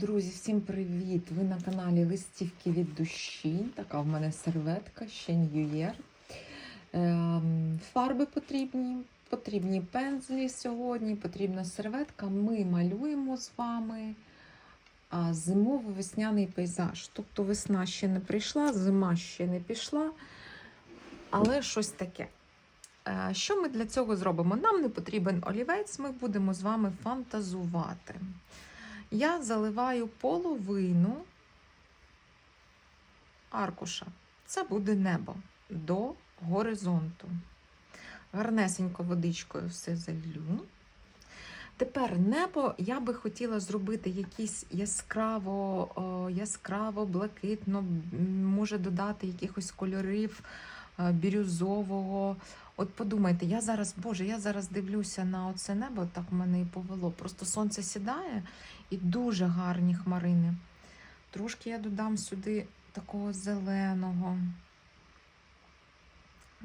Друзі, всім привіт! Ви на каналі Листівки від душі. Така в мене серветка, ще New Year. Фарби потрібні, потрібні пензлі сьогодні, потрібна серветка. Ми малюємо з вами а, зимовий весняний пейзаж. Тобто весна ще не прийшла, зима ще не пішла, але щось таке. Е, Що ми для цього зробимо? Нам не потрібен олівець, ми будемо з вами фантазувати. Я заливаю половину аркуша. Це буде небо до горизонту. Гарнесенько водичкою все залью. Тепер небо я би хотіла зробити якийсь яскраво, яскраво, блакитно, може додати якихось кольорів бірюзового. От подумайте, я зараз, Боже, я зараз дивлюся на оце небо, так мене і повело. Просто сонце сідає і дуже гарні хмарини. Трошки я додам сюди такого зеленого,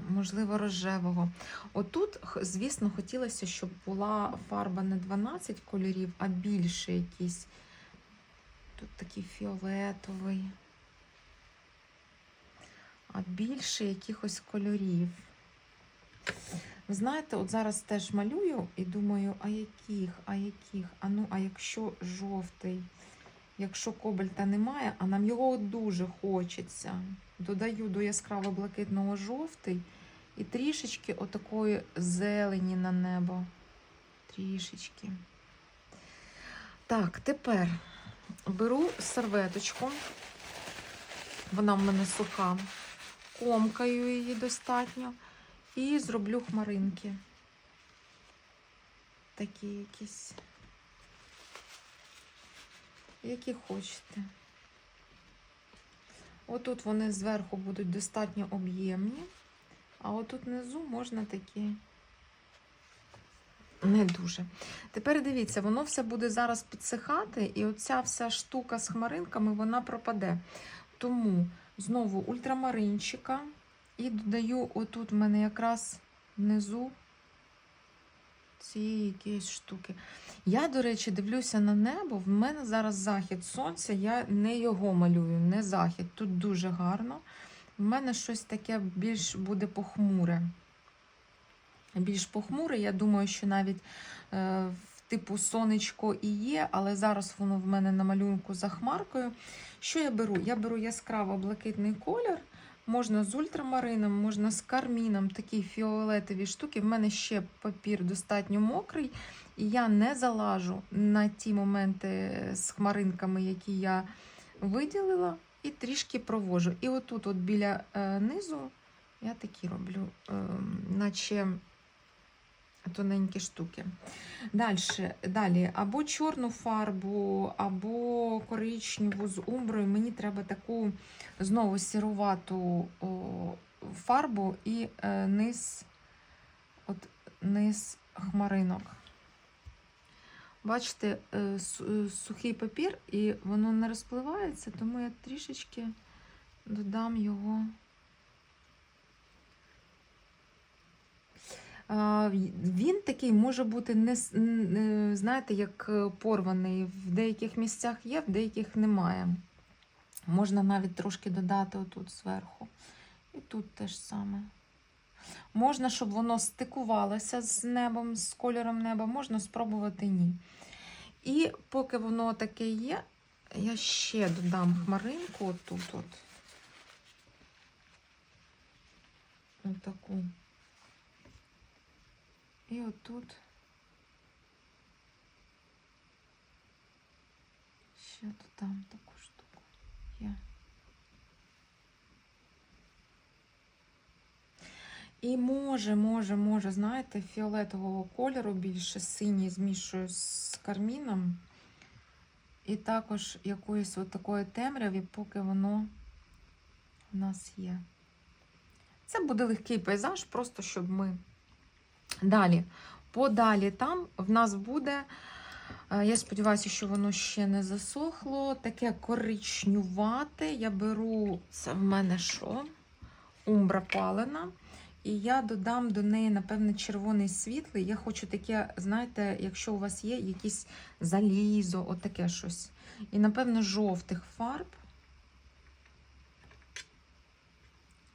можливо, рожевого. Отут, звісно, хотілося, щоб була фарба не 12 кольорів, а більше якісь. Тут такий фіолетовий. А більше якихось кольорів. Ви знаєте, от зараз теж малюю і думаю, а яких, а яких? А ну, а якщо жовтий, якщо кобальта немає, а нам його дуже хочеться. Додаю до яскраво блакитного жовтий і трішечки отакої зелені на небо. Трішечки. Так, тепер беру серветочку. Вона в мене суха. Комкаю її достатньо. І зроблю хмаринки. Такі якісь. Які хочете. Отут вони зверху будуть достатньо об'ємні, а отут внизу можна такі не дуже. Тепер дивіться, воно все буде зараз підсихати, і оця вся штука з хмаринками вона пропаде. Тому знову ультрамаринчика. І додаю отут в мене якраз внизу цієї якоїсь штуки. Я, до речі, дивлюся на небо. В мене зараз захід сонця, я не його малюю, не захід. Тут дуже гарно. В мене щось таке більш буде похмуре. Більш похмуре, я думаю, що навіть е, типу сонечко і є, але зараз воно в мене на малюнку за хмаркою. Що я беру? Я беру яскраво блакитний колір. Можна з ультрамарином, можна з карміном, такі фіолетові штуки. В мене ще папір достатньо мокрий, і я не залажу на ті моменти з хмаринками, які я виділила, і трішки провожу. І отут, от біля е, низу, я такі роблю, е, наче тоненькі штуки. Дальше, далі, або чорну фарбу, або коричневу з умброю. Мені треба таку знову сірувату фарбу і е, низ, от, низ хмаринок. Бачите, е, е, сухий папір, і воно не розпливається, тому я трішечки додам його. Він такий може бути не, знаєте, як е, порваний. В деяких місцях є, в деяких немає. Можна навіть трошки додати отут зверху. І тут теж саме. Можна, щоб воно стикувалося з небом, з кольором неба, можна спробувати ні. І поки воно таке є, я ще додам хмаринку отут. От. Отаку. І отут ще додам таку штуку. Є. І може, може, може, знаєте, фіолетового кольору більше синій змішую з карміном. І також якоїсь от такої темряві, поки воно у нас є. Це буде легкий пейзаж, просто щоб ми Далі, подалі там в нас буде, е, я сподіваюся, що воно ще не засохло. Таке коричнювате. Я беру, це в мене що? Умбра палена. І я додам до неї, напевне, червоний світлий. Я хочу таке, знаєте, якщо у вас є якісь залізо, отаке щось. і, напевно, жовтих фарб.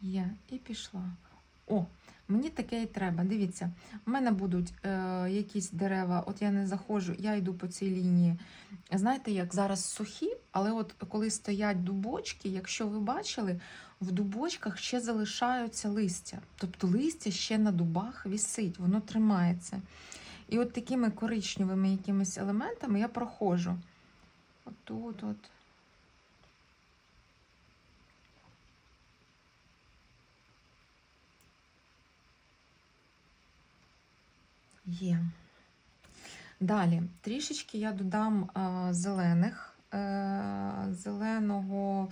Є, і пішла. О, мені таке і треба. Дивіться, в мене будуть е, якісь дерева, от я не заходжу, я йду по цій лінії. Знаєте, як зараз сухі, але от коли стоять дубочки, якщо ви бачили, в дубочках ще залишаються листя. Тобто листя ще на дубах вісить, воно тримається. І от такими коричневими якимись елементами я проходжу. Отут, от. Є. Далі, трішечки я додам а, зелених, е, зеленого,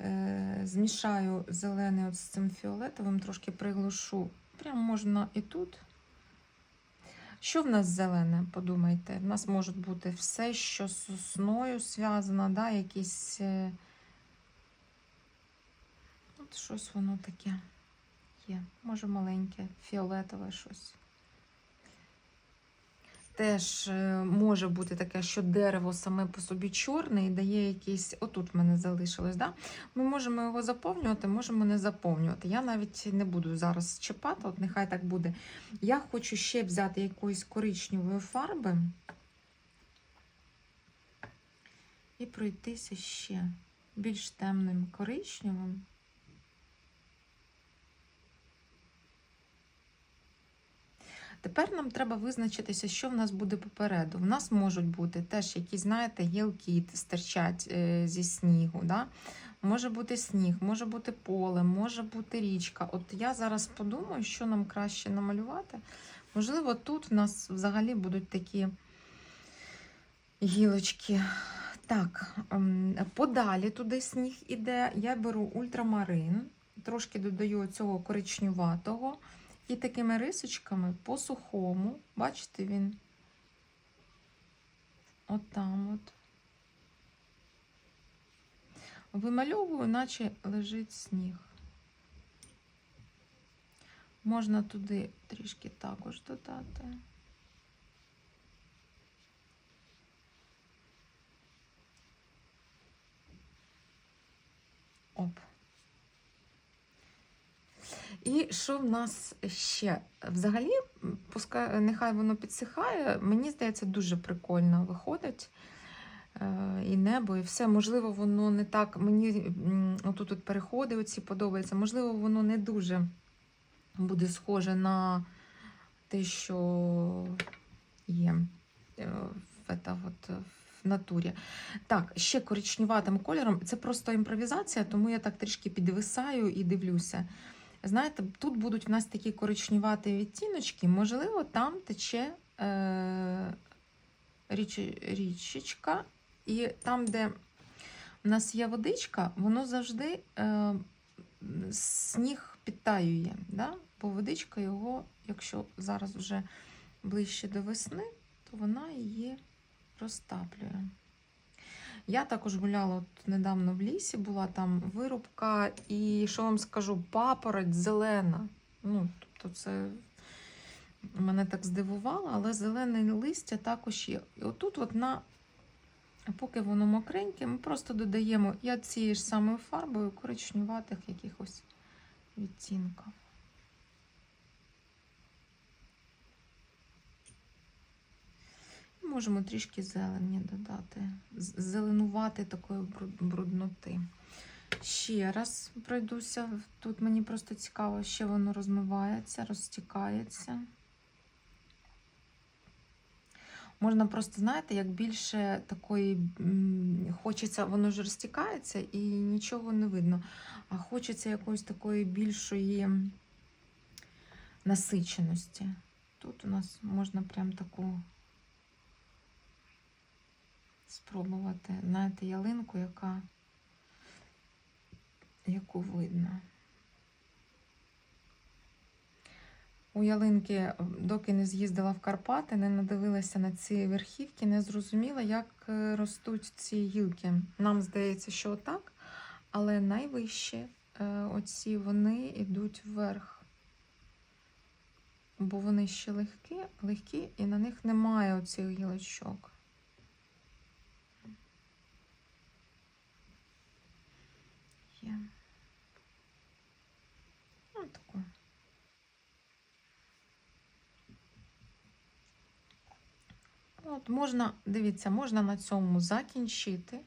е, змішаю зелений от з цим фіолетовим, трошки приглушу. Прямо можна і тут. Що в нас зелене, подумайте? В нас може бути все, що з сосною зв'язано, да, якісь. е, От щось воно таке є. Може маленьке, фіолетове щось. Теж е, може бути таке, що дерево саме по собі чорне і дає якийсь. Отут в мене залишилось. Да? Ми можемо його заповнювати, можемо не заповнювати. Я навіть не буду зараз чіпати, от нехай так буде. Я хочу ще взяти якоїсь коричневої фарби і пройтися ще більш темним коричневим. Тепер нам треба визначитися, що в нас буде попереду. В нас можуть бути теж якісь, знаєте, гілки стирчать е, зі снігу. Да? Може бути сніг, може бути поле, може бути річка. От я зараз подумаю, що нам краще намалювати. Можливо, тут в нас взагалі будуть такі гілочки. Так, ем, подалі туди сніг іде. Я беру ультрамарин, трошки додаю цього коричнюватого. І такими рисочками по сухому, бачите, він отам от. Вимальовую, наче лежить сніг. Можна туди трішки також додати. Оп. І що в нас ще? Взагалі, пускай, нехай воно підсихає, мені здається, дуже прикольно виходить. Е, І небо, і все. Можливо, воно не так. Мені отут от переходи оці подобаються. Можливо, воно не дуже буде схоже на те, що є е, в, это от, в натурі. Так, ще коричневатим кольором. Це просто імпровізація, тому я так трішки підвисаю і дивлюся. Знаєте, тут будуть в нас такі коричневаті відтіночки, можливо, там тече е, річ, річечка, і там, де в нас є водичка, воно завжди е, сніг підтаює. Да? Бо водичка його, якщо зараз вже ближче до весни, то вона її розтаплює. Я також гуляла от недавно в лісі, була там вирубка, і що вам скажу, папороть зелена. Ну, тобто це мене так здивувало, але зелене листя також є. І отут, от на, поки воно мокреньке, ми просто додаємо я цією ж самою фарбою коричнюватих якихось відтінків. Можемо трішки зелені додати, зеленувати такої брудноти. Ще раз пройдуся. Тут мені просто цікаво, ще воно розмивається, розтікається. Можна просто, знаєте, як більше такої хочеться, воно ж розтікається і нічого не видно. А хочеться якоїсь такої більшої насиченості. Тут у нас можна прям таку спробувати, знаєте, ялинку, яка, яку видно. У ялинки, доки не з'їздила в Карпати, не надивилася на ці верхівки, не зрозуміла, як е, ростуть ці гілки. Нам здається, що отак, але найвищі е, оці вони йдуть вверх. Бо вони ще легкі, легкі і на них немає оцих гілочок. От можна, дивіться, можна на цьому закінчити.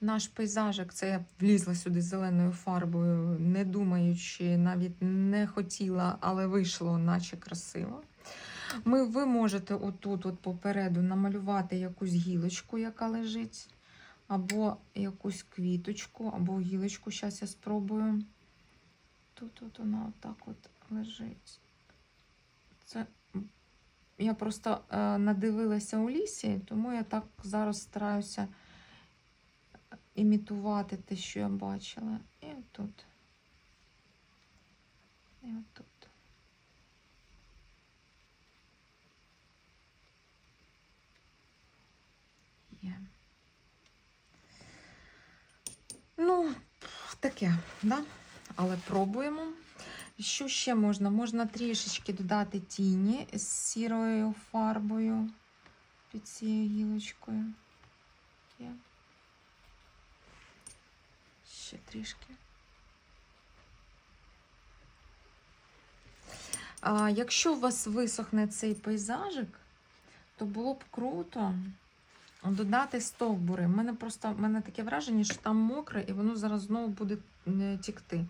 Наш пейзажик, це я влізла сюди зеленою фарбою, не думаючи, навіть не хотіла, але вийшло, наче красиво. Ми, ви можете отут, от попереду, намалювати якусь гілочку, яка лежить, або якусь квіточку, або гілочку. Зараз я спробую. Тут от вона отак от лежить. Це я просто е, надивилася у лісі, тому я так зараз стараюся імітувати те, що я бачила. І отут. І отут. Є. Ну, таке, да? але пробуємо. Що ще можна? Можна трішечки додати тіні з сірою фарбою під цією гілочкою. Є. Ще трішки. А, якщо у вас висохне цей пейзажик, то було б круто додати стовбури. У мене просто в мене таке враження, що там мокре, і воно зараз знову буде е, тікти.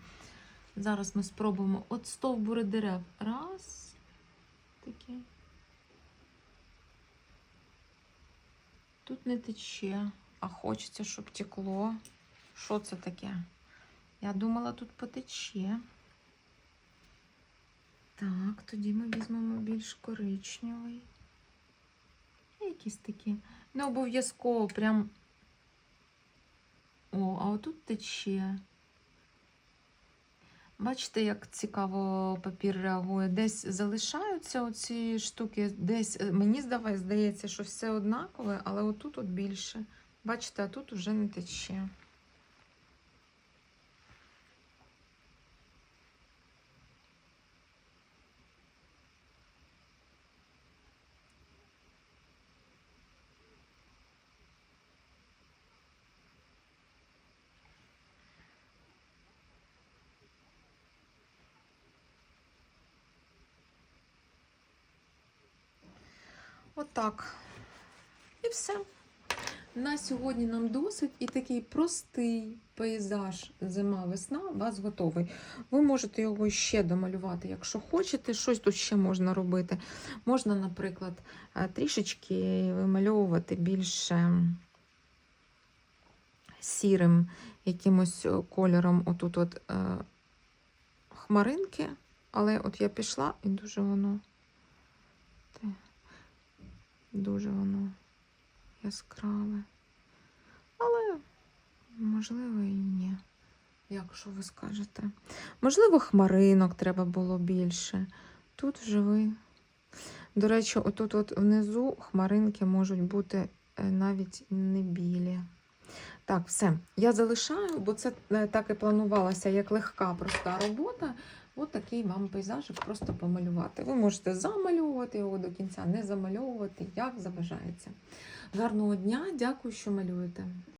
Зараз ми спробуємо. От стовбури дерев. Раз. Такі. Тут не тече, а хочеться, щоб текло. Що це таке? Я думала, тут потече. Так, тоді ми візьмемо більш коричневий. Якісь такі. Не обов'язково прям. О, а отут тече. Бачите, як цікаво папір реагує. Десь залишаються оці штуки, десь е, мені здаває, здається, що все однакове, але отут от більше. Бачите, а тут вже не тече. Отак. І все. На сьогодні нам досить і такий простий пейзаж зима-весна у вас готовий. Ви можете його ще домалювати, якщо хочете. Щось тут ще можна робити. Можна, наприклад, е, трішечки вимальовувати більше сірим якимось кольором. Отут от е, хмаринки. Але от я пішла і дуже воно. Дуже воно яскраве. Але, можливо, і ні. Як що ви скажете? Можливо, хмаринок треба було більше. Тут вже. До речі, отут от внизу хмаринки можуть бути е, навіть не білі. Так, все. Я залишаю, бо це е, так і планувалося як легка, проста робота. От такий вам пейзажик просто помалювати. Ви можете замалювати його до кінця, не замальовувати, як забажається. Гарного дня, дякую, що малюєте.